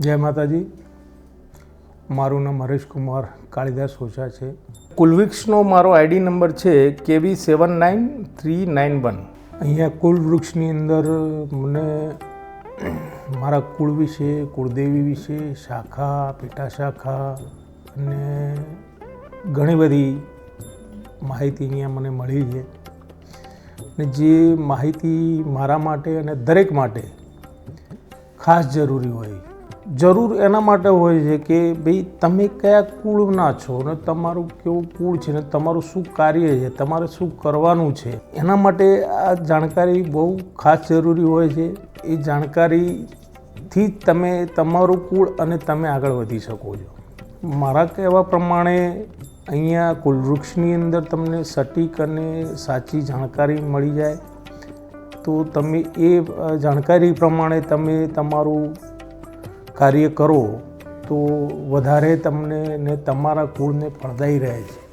જય માતાજી. મારું નામ હરેશ કુમાર કાળીદાસ ઓછા છે. કુલવૃક્ષનો મારો આઈડી નંબર છે કેવી seven nine three nine one. અહીંયા કુલવૃક્ષની અંદર મને મારા કુળ વિશે, કુળદેવી વિશે, શાખા, પેટા શાખા અને ઘણી બધી માહિતી અહીંયા મને મળી છે. અને જે માહિતી મારા માટે અને દરેક માટે ખાસ જરૂરી હોય જરૂર એના માટે હોય છે કે ભાઈ તમે કયા કુળના છો ને તમારું કેવું કુળ છે ને તમારું શું કાર્ય છે, તમારે શું કરવાનું છે, એના માટે આ જાણકારી બહુ ખાસ જરૂરી હોય છે. એ જાણકારીથી જ તમે તમારું કુળ અને તમે આગળ વધી શકો છો. મારા કહેવા પ્રમાણે અહીંયા કુલવૃક્ષની અંદર તમને સટીક અને સાચી જાણકારી મળી જાય. તો તમે એ જાણકારી પ્રમાણે તમે તમારું કાર્ય કરો તો વધારે તમને ને તમારા કુળને ફળદાયી રહે છે.